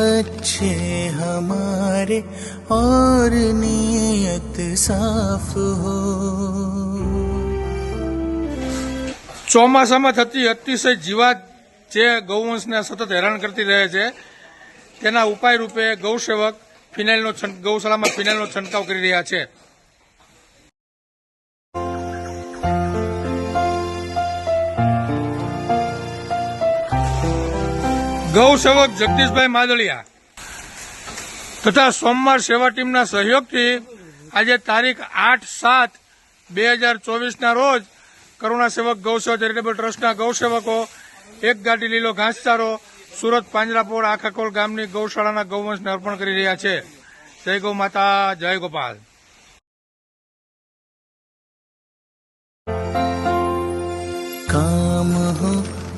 अच्छे हमारे और नीयत साफ हो ચોમાસામાં થતી અતિશય જીવાત જે ગૌવંશને સતત હેરાન કરતી રહે છે તેના ઉપાય રૂપે ગૌસેવક ફિનાઇલનો છંટ- ગૌશાળામાં ફિનાઇલનો છંટકાવ કરી રહ્યા છે ગૌસેવક જગદીશભાઈ માદળિયા તથા સોમવાર સેવા ટીમના સહયોગથી આજે તારીખ આઠ સાત બે હજાર ચોવીસના રોજ કરુણા સેવક ગૌસેવક ચેરિટેબલ ટ્રસ્ટના ગૌસેવકો, એક ગાડી લીલો ઘાસચારો, સુરત પાંજરાપોળ આખાકોળ ગામની ગૌશાળાના ગૌવંશને અર્પણ કરી રહ્યા છે. જય ગૌ માતા, જય ગોપાલ. કામ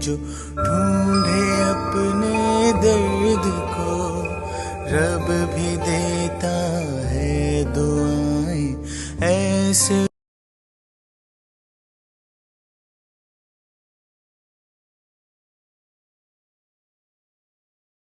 जो ढूंढे अपने दर्द को रब भी देता है दुआएं ऐसे